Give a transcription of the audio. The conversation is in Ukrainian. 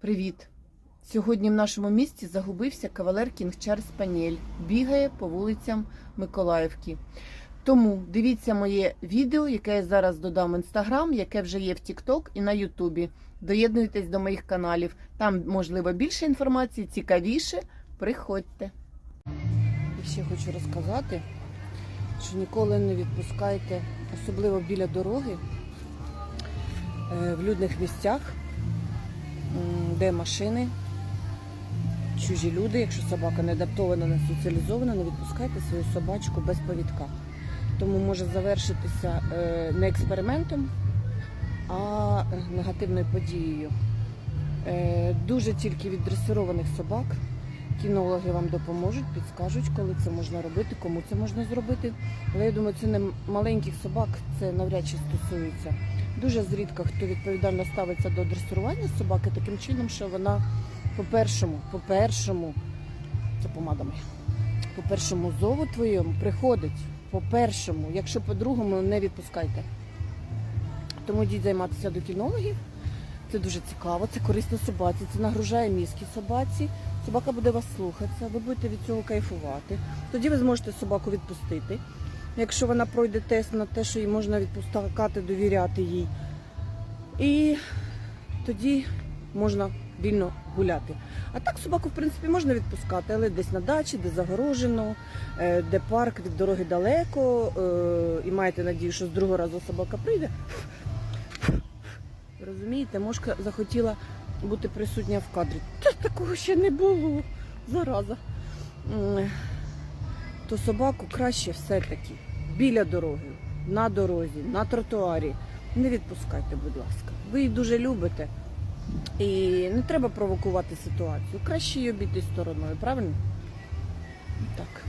Привіт! Сьогодні в нашому місті загубився кавалер Кінгчар Спанєль. Бігає по вулицям Миколаївки. Тому дивіться моє відео, яке я зараз додам в інстаграм, яке вже є в Тікток і на Ютубі. Доєднуйтесь до моїх каналів. Там, можливо, більше інформації, цікавіше. Приходьте. І ще хочу розказати, що ніколи не відпускайте, особливо біля дороги, е, в людних місцях де машини, чужі люди, якщо собака не адаптована, не соціалізована, не відпускайте свою собачку без повідка. Тому може завершитися е, не експериментом, а е, негативною подією. Е, Дуже тільки від дресированих собак. Кінологи вам допоможуть, підскажуть, коли це можна робити, кому це можна зробити. Але я думаю, це не маленьких собак, це навряд чи стосується. Дуже зрідка хто відповідально ставиться до дресирування собаки таким чином, що вона по першому, по першому, це помада моя, по першому зову твоєму приходить. По першому, якщо по другому, не відпускайте. Тому йдіть займатися до кінологів. Це дуже цікаво, це корисно собаці, це нагружає мізки собаці. Собака буде вас слухатися, ви будете від цього кайфувати. Тоді ви зможете собаку відпустити. Якщо вона пройде тест на те, що їй можна відпускати, довіряти їй. І тоді можна вільно гуляти. А так собаку, в принципі, можна відпускати, але десь на дачі, де загорожено, е, де парк від дороги далеко, е, і маєте надію, що з другого разу собака прийде. Розумієте, мошка захотіла бути присутня в кадрі. Та такого ще не було. Зараза. То собаку краще все-таки біля дороги, на дорозі, на тротуарі. Не відпускайте, будь ласка. Ви її дуже любите. І не треба провокувати ситуацію. Краще її обійти стороною, правильно? Так.